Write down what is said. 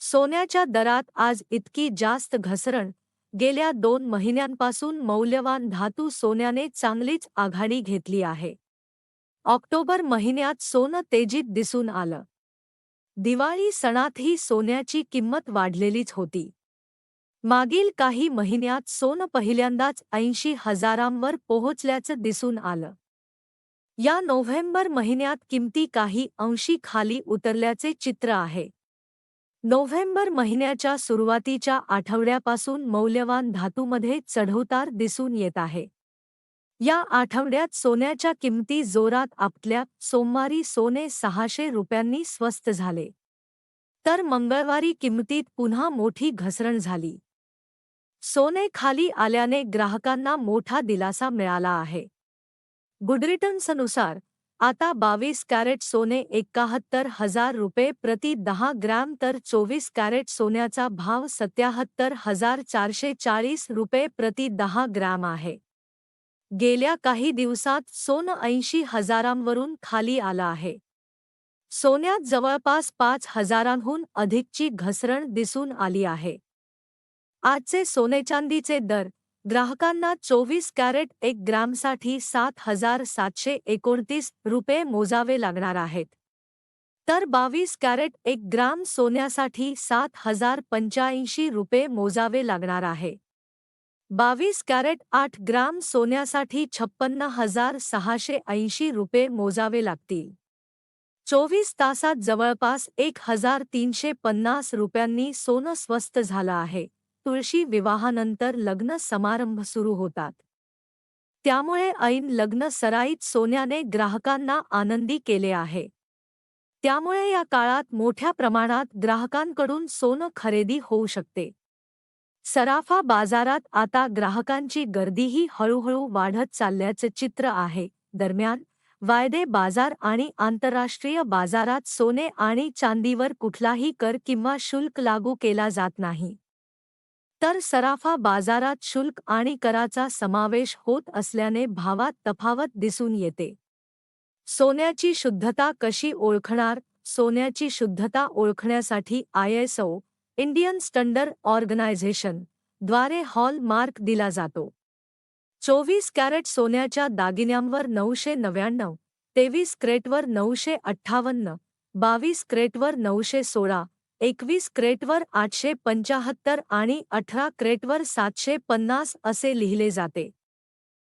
सोन्याच्या दरात आज इतकी जास्त घसरण. गेल्या दोन महिन्यांपासून मौल्यवान धातू सोन्याने चांगलीच आघाडी घेतली आहे. ऑक्टोबर महिन्यात सोनं तेजीत दिसून आलं. दिवाळी सणातही सोन्याची किंमत वाढलेलीच होती. मागील काही महिन्यात सोनं पहिल्यांदाच ऐंशी हजारांवर पोहोचल्याचं दिसून आलं. या नोव्हेंबर महिन्यात किमती काही अंशी खाली उतरल्याचे चित्र आहे. नोव्हेंबर महिन्याच्या सुरुवातीच्या आठवड्यापासून मौल्यवान धातूमध्ये चढउतार दिसून येत आहे. या आठवड्यात सोन्याच्या किमती जोरात आपटल्या सोमवारी सोने सहाशे रुपयांनी स्वस्त झाले. तर मंगळवारी किमतीत पुन्हा मोठी घसरण झाली. सोने खाली आल्याने ग्राहकांना मोठा दिलासा मिळाला आहे. गुडरिटन्सनुसार आता बावीस कॅरेट सोने एकाहत्तर हजार रुपये प्रति दहा ग्रॅम तर चोवीस कॅरेट सोन्याचा भाव सत्याहत्तर हजार चारशे चाळीस रुपये प्रति दहा ग्रॅम आहे. गेल्या काही दिवसात सोनं ऐंशी हजारांवरून खाली आलं आहे. सोन्यात जवळपास पाच हजारांहून अधिकची घसरण दिसून आली आहे. आजचे सोने चांदीचे दर ग्राहकांना चोवीस कॅरेट एक ग्रामसाठी सात हज़ार सातशे एकोणतीस रुपये मोजावे लागणार आहेत. तर बावीस कॅरेट एक ग्राम सोन्यासाठी सात हज़ार पंच्याऐंशी रुपये मोजावे लागणार आहे. बावीस कॅरेट आठ ग्राम सोन्यासाठी छप्पन्न हज़ार सहाशे ऐंशी रुपये मोजावे लागतील. चोवीस तासात जवळपास एक हज़ार तीनशे पन्नास रुपयांनी सोनं स्वस्त झालं तुळशी विवाहानंतर लग्न समारंभ सुरू होतात. त्यामुळे ऐन लग्न सराईत सोन्याने ग्राहकांना आनंदी केले आहे. त्यामुळे या काळात मोठ्या प्रमाणात ग्राहकांकडून सोनं खरेदी होऊ शकते. सराफा बाजारात आता ग्राहकांची गर्दीही हळूहळू वाढत चालल्याचे चित्र आहे. दरम्यान वायदे बाजार आणि आंतरराष्ट्रीय बाजारात सोने आणि चांदीवर कुठलाही कर किंवा शुल्क लागू केला जात नाही. तर सराफा बाजारात शुल्क आणि कराचा समावेश होत असल्याने भावात तफावत दिसून येते. सोन्याची शुद्धता कशी ओळखणार? सोन्याची शुद्धता ओळखण्यासाठी आयएसओ इंडियन स्टँडर्ड ऑर्गनायझेशनद्वारे हॉल मार्क दिला जातो. चोवीस कॅरेट सोन्याच्या दागिन्यांवर नऊशे नव्याण्णव तेवीस क्रेटवर नऊशे अठ्ठावन्न बावीस क्रेटवर नऊशे सोळा एकवीस क्रेटवर आठशे पंचाहत्तर आणि अठरा क्रेटवर सातशे पन्नास असे लिहिले जाते.